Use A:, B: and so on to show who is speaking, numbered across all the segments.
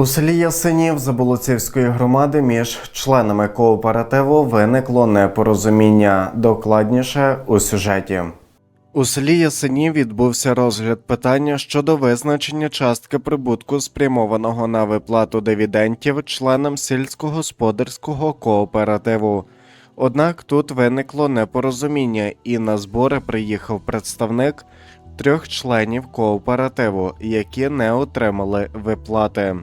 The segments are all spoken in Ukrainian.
A: У селі Ясенів Заболоцівської громади між членами кооперативу виникло непорозуміння. Докладніше у сюжеті. У селі Ясенів відбувся розгляд питання щодо визначення частки прибутку, спрямованого на виплату дивідендів членам сільськогосподарського кооперативу. Однак тут виникло непорозуміння, і на збори приїхав представник трьох членів кооперативу, які не отримали виплати.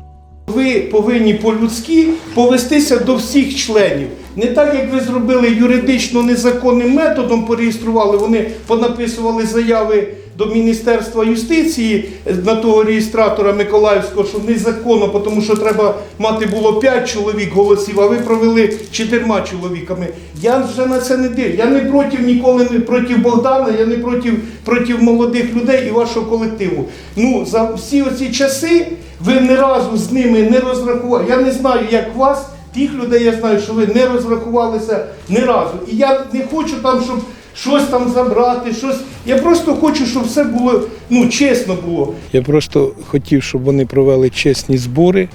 B: Ви повинні по-людськи повестися до всіх членів. Не так, як ви зробили юридично незаконним методом, пореєстрували, вони понаписували заяви до Міністерства юстиції е, на того реєстратора Миколаївського, що незаконно, тому що треба мати було 5 чоловік голосів, а ви провели чотирма чоловіками. Я вже на це не дивлюсь. Я не проти ніколи не проти Богдана, я не проти, проти молодих людей і вашого колективу. Ну, за всі оці часи ви ні разу з ними не розрахували. Я не знаю, як вас, тих людей я знаю, що ви не розрахувалися ні разу. І я не хочу там, щоб щось там забрати, щось. Я просто хочу, щоб все було ну, чесно було.
C: Я просто хотів, щоб вони провели чесні збори,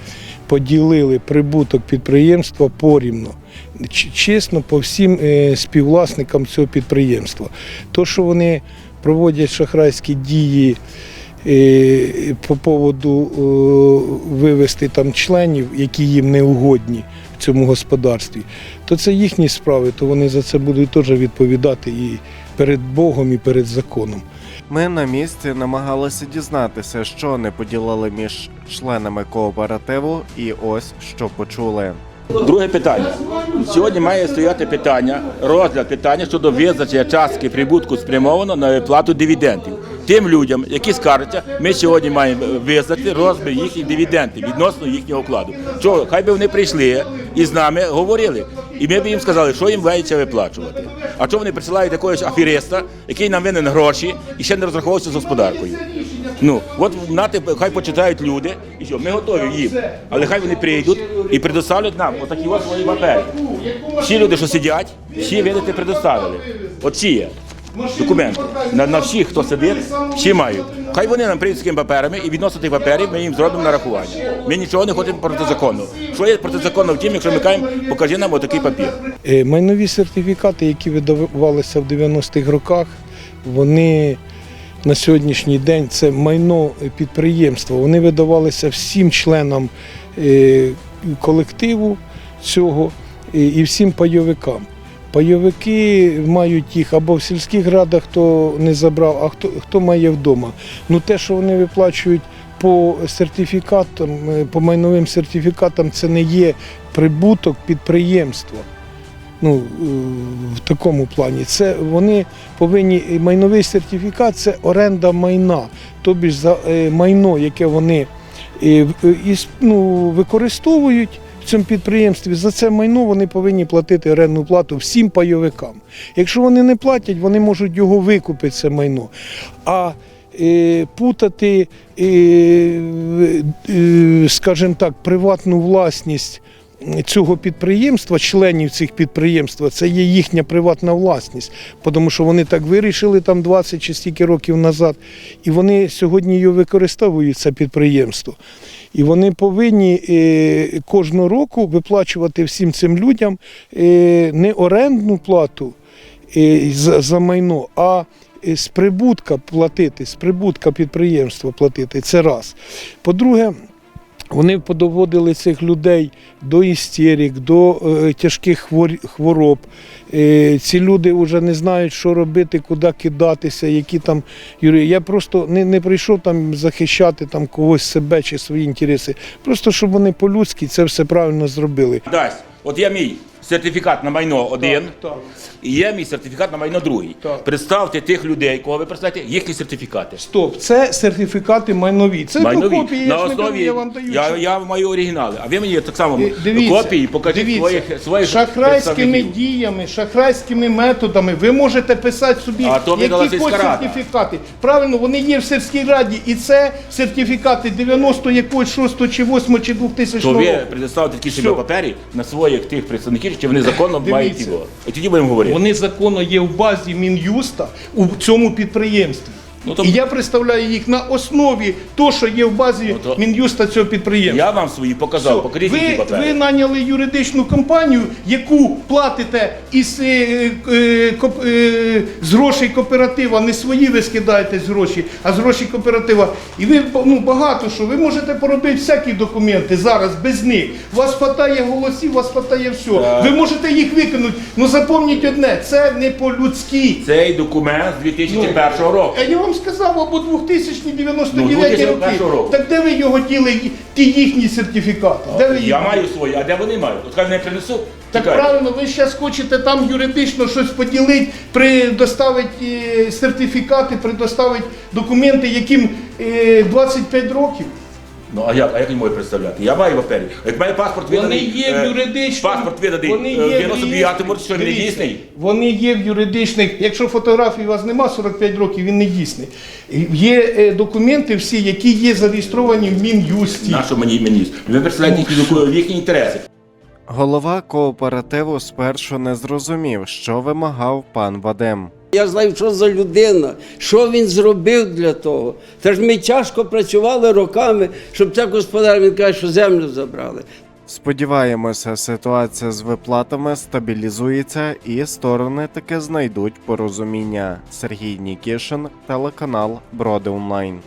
C: поділили прибуток підприємства порівно, чесно по всім е, співвласникам цього підприємства. То, що вони проводять шахрайські дії е, по поводу е, вивести там членів, які їм не угодні цьому господарстві, то це їхні справи, то вони за це будуть теж відповідати і перед Богом, і перед законом.
A: Ми на місці намагалися дізнатися, що не поділили між членами кооперативу, і ось що почули.
D: Друге питання. Сьогодні має стояти питання, розгляд питання щодо визначення частки прибутку спрямовано на виплату дивідендів. Тим людям, які скаржаться, ми сьогодні маємо визначити розмір їхніх дивідендів відносно їхнього вкладу. Що, хай би вони прийшли і з нами говорили. І ми б їм сказали, що їм мається виплачувати. А що вони присилають якогось афериста, який нам винен гроші і ще не розраховувався з господаркою. Ну, от нати, хай почитають люди, і що, ми готові їм. Але хай вони прийдуть і предоставлять нам отакі ось свої папери. Всі люди, що сидять, всі видати предоставили. От всі є. Документи. На, на всіх, хто сидить, всі мають. Хай вони нам прийдуть з такими паперами і відносно тих паперів ми їм зробимо нарахування. Ми нічого не хочемо протизаконно. Що є протизаконно в тім, якщо ми кажемо, покажи нам отакий папір.
C: Е, Майнові сертифікати, які видавалися в 90-х роках, вони на сьогоднішній день це майно підприємства. Вони видавалися всім членам е, колективу цього е, і всім пайовикам. Пайовики мають їх або в сільських радах, хто не забрав, а хто, хто має вдома. Ну те, що вони виплачують по сертифікатам, е, по майновим сертифікатам, це не є прибуток підприємства. Ну, е, в такому плані. Це вони повинні майновий сертифікат це оренда майна, тобі за е, майно, яке вони ну, використовують в цьому підприємстві. За це майно вони повинні платити орендну плату всім пайовикам. Якщо вони не платять, вони можуть його викупити, це майно. А е, путати, е, е, скажімо так, приватну власність цього підприємства, членів цих підприємств, це є їхня приватна власність, тому що вони так вирішили там 20 чи стільки років назад, і вони сьогодні її використовують, це підприємство. І вони повинні е, кожного року виплачувати всім цим людям е, не орендну плату е, за, майно, а з прибутка платити, з прибутка підприємства платити. Це раз. По-друге, вони подоводили цих людей до істерик, до е, тяжких хвор- хвороб. Е, ці люди вже не знають, що робити, куди кидатися, які там. Я просто не, не прийшов там захищати там когось себе чи свої інтереси. Просто щоб вони по-людськи це все правильно зробили.
D: Дасть. От я мій сертифікат на майно один,
C: Так.
D: і є мій сертифікат на майно другий.
C: Так.
D: Представте тих людей, кого ви представляєте, їхні сертифікати.
C: Стоп, це сертифікати майнові. Це
D: Майнові.
C: копії,
D: на
C: я, ж не кажу,
D: основі
C: я вам даю.
D: я, я маю оригінали, а ви мені так само
C: Дивіться,
D: копії покажіть
C: дивіться,
D: своїх своїх
B: Шахрайськими діями, шахрайськими методами ви можете писати собі
D: А то
B: які хоч сертифікати. Правильно, вони є в сільській раді, і це сертифікати 90 якогось 6 чи 8 чи 2000
D: То
B: року.
D: ви предоставите такі собі папері на своїх тих представників, чи вони законно
B: Дивіться.
D: мають його. І тоді будемо говорити.
B: Вони законно є в базі Мін'юста у цьому підприємстві.
D: Ну, то-
C: І я представляю їх на основі того, що є в базі
D: Ну, то-
C: Мін'юста цього підприємства.
D: Я вам свої показав,
C: Все.
D: покажіть які
C: ви,
D: папери.
C: ви наняли юридичну компанію, яку платите із е, е, коп- е, з грошей кооператива, не свої ви скидаєте з гроші, а з грошей кооператива. І ви ну, багато що. Ви можете поробити всякі документи зараз без них. У вас хватає голосів, у вас хватає всього.
D: Так.
C: Ви можете їх викинути. Ну запам'ятайте одне, це не по-людськи.
D: Цей документ з 2001 року.
C: А я вам сказав або 2099
D: Ну, 2001
C: роки.
D: року.
C: Так де ви його діли, ті їхні сертифікати? Де ви їх
D: Я маю свої, а де вони мають? От хай не принесу.
C: Так
D: Чекайте.
C: правильно, ви зараз хочете там юридично щось поділити, предоставити е, сертифікати, предоставити документи, яким е, 25 років.
D: Ну а як? А як він може представляти? Я маю папері. Як має паспорт
C: Вони
D: виданий.
C: є
D: е,
C: в юридичному.
D: Паспорт виданий
C: вони
D: е,
C: є в
D: 99 му що він не
C: Дивіться,
D: дійсний.
C: Вони є в юридичних. Якщо фотографії у вас нема 45 років, він не дійсний. Є е, документи всі, які є зареєстровані в Мін'юсті.
D: Нащо мені мені? Ви представляєте їхні, доку- їхні інтереси.
A: Голова кооперативу спершу не зрозумів, що вимагав пан Вадим.
E: Я знаю, що за людина, що він зробив для того. Та ж ми тяжко працювали роками, щоб це господар, він каже, що землю забрали.
A: Сподіваємося, ситуація з виплатами стабілізується і сторони таки знайдуть порозуміння. Сергій Нікішин, телеканал Броди Онлайн.